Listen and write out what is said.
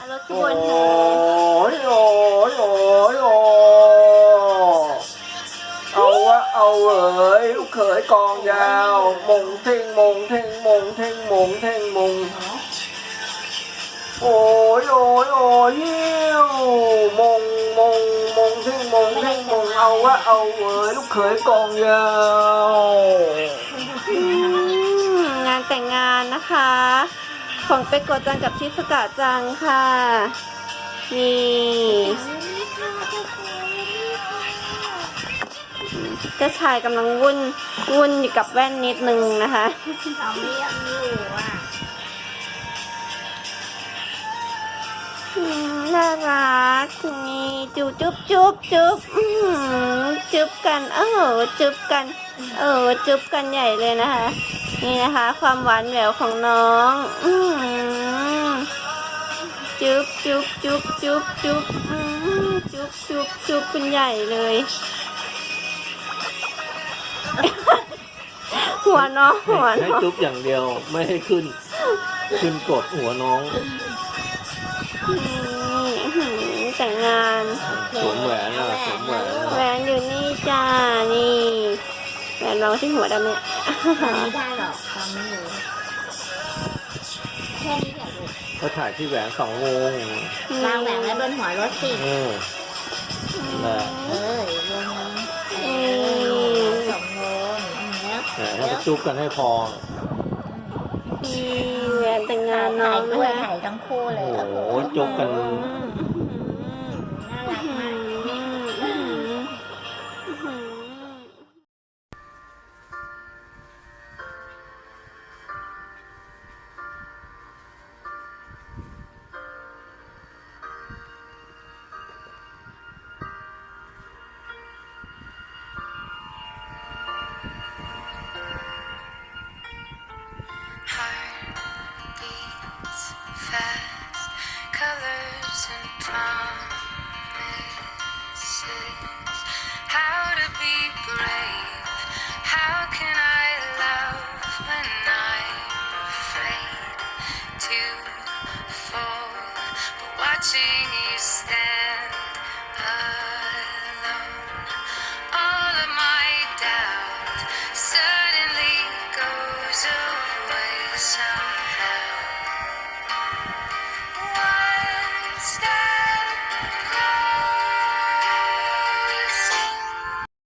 เอารถขบโอ้วนแห่ยโอ้ยโอ้ยโอ้ยเอาวะเอาเอ๋ยลูกเขยกองยาวมงเท่งมงเท่งมงเท่งมงเท่งมงโอ้ยโอ้ยโอ้ยหิวมงมงมงเท่งมงเท่งมงเอาวะเอาเอ๋ยลูกเขยกองยาวงานแต่งงานนะคะ ของเปกโกะจังกับชิสกะจังค่ะ นี่เจ้าชายกำลังวุ่นวุ่นอยู่กับแว่นนิดนึงนะคะเราเรียกอยู่อะอืม น่ารักนี่จูจุ๊บจุ๊บจุ๊บอื้อหือจุ๊บกันเออจุ๊บกัน เออจุ๊บกันใหญ่เลยนะคะ นี่นะคะ ความหวานแหววของน้องอืจุ๊บจุ๊บจุ๊บจุ๊บจุ๊บอืมจุ๊บจุ๊บจุ๊บเป็นใหญ่เลย หัวน้องหัวให้น้องจุ๊บอย่างเดียวไม่ให้ขึ้น ขึ้นกดหัวน้อง อืม แต่งงานสวมแหวนอะสวมแหวนแหวนอยู่นี่จ้านี่แหวนเราที่หัวดำเนี่ยทำไม่ได้หรอกทำไม่อยู่แค่นี้แหละลูกก็ถ่ายที่แหวนสองวงวางแหวนไว้บนหัวรถสิเออแหละเออวงนึงเออสองวงเนี้ยแหมให้ไปจุ๊บกันให้พอนี่แหวนแต่งงานน้ถ่าอยงด้วยนะคะถ่ายทั้งคู่เลยโอ้โหจุ๊บกัน how to be brave. How can I love when I'm afraid to fall? But watching you stand. Up